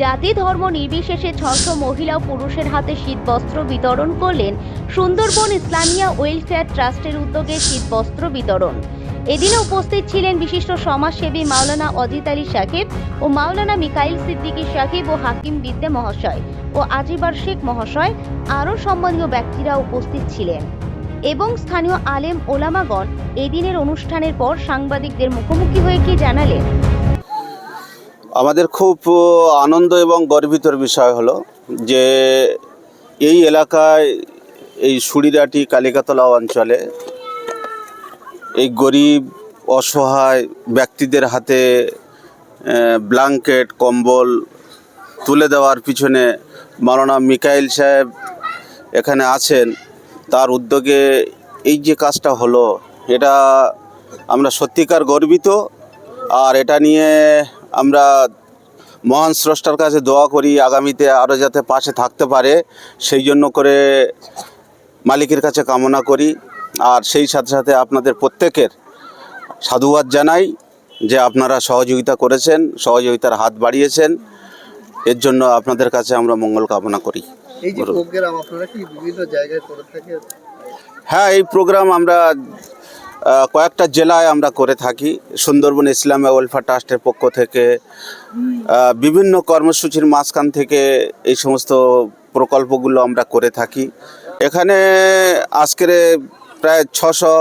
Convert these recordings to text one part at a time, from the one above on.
জাতি ধর্ম নির্বিশেষে ছশো মহিলা পুরুষের হাতে শীতবস্ত্র বিতরণ করলেন সুন্দরবন ইসলামিয়া ওয়েলফেয়ার ট্রাস্টের উদ্যোগে শীতবস্ত্র বিতরণ। এদিনে উপস্থিত ছিলেন বিশিষ্ট সমাজসেবী মাওলানা অজিত আলী সাকিব ও মাওলানা মিকাইল সিদ্দিকী সাকিব ও হাকিম বিদ্যে মহাশয় ও আজিবার শেখ মহাশয়, আরও সম্মানীয় ব্যক্তিরা উপস্থিত ছিলেন। এবং স্থানীয় আলেম ওলামাগণ এদিনের অনুষ্ঠানের পর সাংবাদিকদের মুখোমুখি হয়ে কি জানালেন? আমাদের খুব আনন্দ এবং গর্বিতর বিষয় হলো যে এই এলাকায় এই সুড়িরাটি কালিকাতলা অঞ্চলে এই গরিব, অসহায় ব্যক্তিদের হাতে ব্ল্যাঙ্কেট কম্বল তুলে দেওয়ার পিছনে মাওলানা মিকাইল সাহেব এখানে আছেন। তার উদ্যোগে এই যে কাজটা হলো, এটা আমরা সত্যিকার গর্বিত। আর এটা নিয়ে আমরা মহান স্রষ্টার কাছে দোয়া করি আগামীতে আরও যাতে পাশে থাকতে পারে সেই জন্য করে মালিকের কাছে কামনা করি। আর সেই সাথে সাথে আপনাদের প্রত্যেকের সাধুবাদ জানাই যে আপনারা সহযোগিতা করেছেন সহযোগিতার হাত বাড়িয়েছেন। এর জন্য আপনাদের কাছে আমরা মঙ্গল কামনা করি। এই যে প্রোগ্রাম আপনারা কি বিভিন্ন জায়গায় করে থাকেন? হ্যাঁ এই প্রোগ্রাম আমরা কয়েকটা জেলায় আমরা করে থাকি। সুন্দরবন ইসলামী ওয়েলফেয়ার ট্রাস্টের পক্ষ থেকে বিভিন্ন কর্মসূচির মাঝখান থেকে এই সমস্ত প্রকল্পগুলো আমরা করে থাকি। এখানে আজকের প্রায় ছশো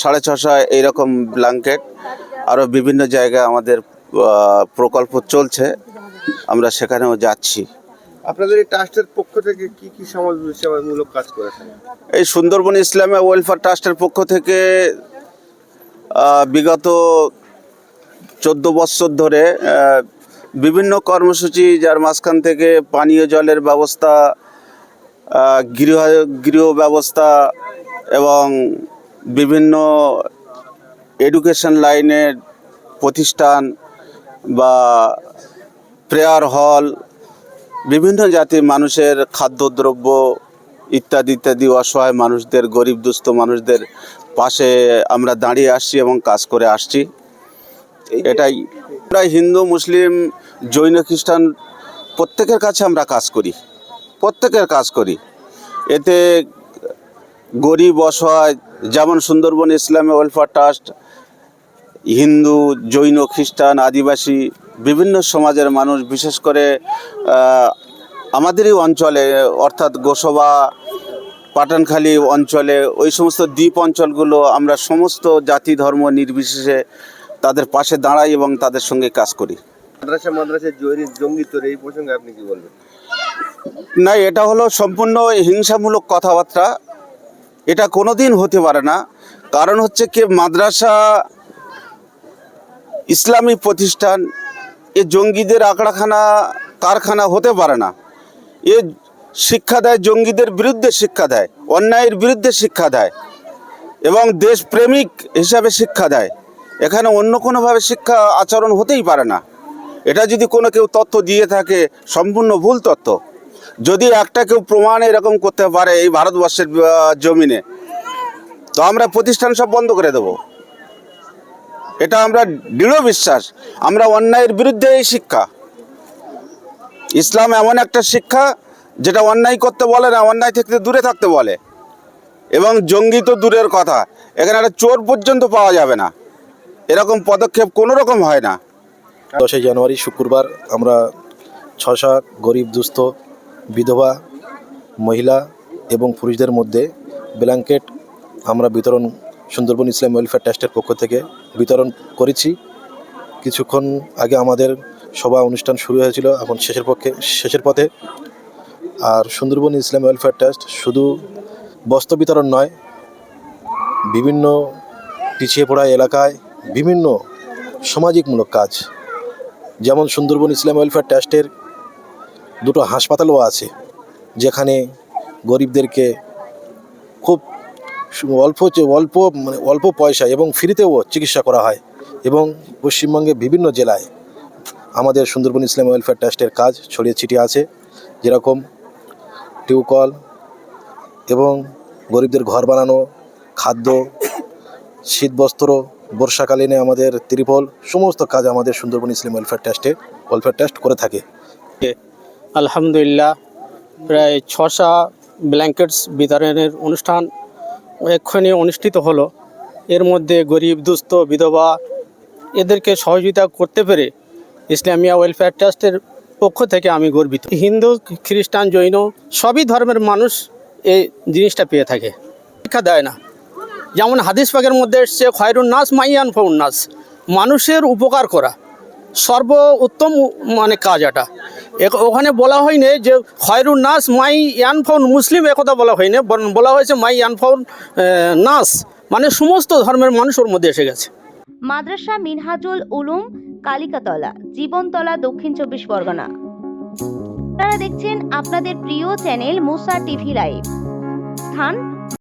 সাড়ে ছশো এইরকম ব্ল্যাঙ্কেট আরও বিভিন্ন জায়গায় আমাদের প্রকল্প চলছে। আমরা সেখানেও যাচ্ছি। আপনাদের এই ট্রাস্টের পক্ষ থেকে কি কি সমাজ সেবামূলক কাজ করেছেন? এই সুন্দরবন ইসলামী ওয়েলফেয়ার ট্রাস্টের পক্ষ থেকে বিগত চোদ্দ বছর ধরে বিভিন্ন কর্মসূচি যার মাঝখান থেকে পানীয় জলের ব্যবস্থা গৃহ গৃহ ব্যবস্থা এবং বিভিন্ন এডুকেশন লাইনের প্রতিষ্ঠান বা প্রেয়ার হল বিভিন্ন জাতির মানুষের খাদ্যদ্রব্য ইত্যাদি ইত্যাদি অসহায় মানুষদের, গরিব দুস্থ মানুষদের পাশে আমরা দাঁড়িয়ে আসছি এবং কাজ করে আসছি। এটাই। আমরা হিন্দু, মুসলিম, জৈন, খ্রিস্টান প্রত্যেকের কাছে আমরা কাজ করি। প্রত্যেকের কাজ করি। এতে গরিব, অসহায়, যেমন সুন্দরবন ইসলামী ওয়েলফেয়ার ট্রাস্ট হিন্দু, জৈন, খ্রিস্টান, আদিবাসী, বিভিন্ন সমাজের মানুষ, বিশেষ করে আমাদেরই অঞ্চলে, অর্থাৎ গোসবা পাঠানখালী অঞ্চলে ওই সমস্ত দ্বীপ অঞ্চলগুলো আমরা সমস্ত জাতি ধর্ম নির্বিশেষে তাদের পাশে দাঁড়াই এবং তাদের সঙ্গে কাজ করি। মাদ্রাসা মাদ্রাসা জৈনিক জঙ্গি তৈরি এই প্রসঙ্গে আপনি কি বলবেন? না এটা হলো সম্পূর্ণ হিংসামূলক কথাবার্তা। এটা কোনোদিন হতে পারে না। কারণ হচ্ছে কি মাদ্রাসা ইসলামী প্রতিষ্ঠান এ জঙ্গিদের আঁকড়াখানা কারখানা হতে পারে না। এ শিক্ষা দেয়, জঙ্গিদের বিরুদ্ধে শিক্ষা দেয়, অন্যায়ের বিরুদ্ধে শিক্ষা দেয় এবং দেশপ্রেমিক হিসাবে শিক্ষা দেয়। এখানে অন্য কোনোভাবে শিক্ষা আচরণ হতেই পারে না। এটা যদি কোনো কেউ তথ্য দিয়ে থাকে, সম্পূর্ণ ভুল তথ্য। যদি একটা কেউ প্রমাণ এরকম করতে পারে এই ভারতবর্ষের জমিনে, তো আমরা প্রতিষ্ঠান সব বন্ধ করে দেব। এটা আমরা দৃঢ় বিশ্বাস। আমরা অন্যায়ের বিরুদ্ধে এই শিক্ষা। ইসলাম এমন একটা শিক্ষা যেটা অন্যায় করতে বলে না, অন্যায় থেকে দূরে থাকতে বলে। এবং জঙ্গি তো দূরের কথা, এখানে একটা চোর পর্যন্ত পাওয়া যাবে না। এরকম পদক্ষেপ কোনো রকম হয় না। দশই জানুয়ারি, শুক্রবার, আমরা ছশা গরিব, দুস্থ, বিধবা, মহিলা এবং পুরুষদের মধ্যে ব্ল্যাঙ্কেট আমরা বিতরণ, সুন্দরবন ইসলাম ওয়েলফেয়ার ট্রাস্টের পক্ষ থেকে বিতরণ করেছি। কিছুক্ষণ আগে আমাদের সভা, অনুষ্ঠান শুরু হয়েছিল, এখন শেষের পক্ষে, শেষের পথে আর সুন্দরবন ইসলাম ওয়েলফেয়ার ট্রাস্ট শুধু বস্ত্র বিতরণ নয়, বিভিন্ন পিছিয়ে পড়া এলাকায় বিভিন্ন সামাজিকমূলক কাজ, যেমন সুন্দরবন ইসলাম ওয়েলফেয়ার ট্রাস্টের দুটো হাসপাতালও আছে, যেখানে গরিবদেরকে খুব অল্প অল্প মানে অল্প পয়সা এবং ফ্রিতেও চিকিৎসা করা হয় এবং পশ্চিমবঙ্গে বিভিন্ন জেলায় আমাদের সুন্দরবন ইসলাম ওয়েলফেয়ার ট্রাস্টের কাজ ছড়িয়ে ছিটিয়ে আছে, যেরকম টিউকল এবং গরিবদের ঘর বানানো, খাদ্য, শীতবস্ত্র, বর্ষাকালীনে আমাদের ত্রিপল, সমস্ত কাজ আমাদের সুন্দরবন ইসলাম ওয়েলফেয়ার ট্রাস্টে ওয়েলফেয়ার ট্রাস্ট করে থাকে। আলহামদুলিল্লাহ, প্রায় ছশা ব্ল্যাঙ্কেটস বিতরণের অনুষ্ঠান এক্ষুনি অনুষ্ঠিত হলো। এর মধ্যে গরিব, দুস্থ, বিধবা এদেরকে সহযোগিতা করতে পেরে ইসলামিয়া ওয়েলফেয়ার ট্রাস্টের পক্ষ থেকে আমি গর্বিত। হিন্দু, খ্রিস্টান, জৈন সবই ধর্মের মানুষ এই জিনিসটা পেয়ে থাকে। শিক্ষা দেয় না। যেমন হাদিস পাকের মধ্যে এসছে খয়রুন নাস মাইয়ান নাস মানুষের উপকার করা। সর্ব উত্তম মানে কাজ এটা। ওখানে বলা হয়নি যে খয়রুন নাস মাই ইয়ানফাউন মুসলিম একথা বলা হয়নি। বলা হয়েছে মাই ইয়ানফাউন নাস। মানে সমস্ত ধর্মের মানুষ ওর মধ্যে এসে গেছে। মাদ্রাসা মিনহাজুল উলুম কালিকাতলা জীবনতলা দক্ষিণ চব্বিশ পরগনা। আপনারা দেখছেন আপনাদের প্রিয় চ্যানেল মুসা টিভি লাইভ। স্থান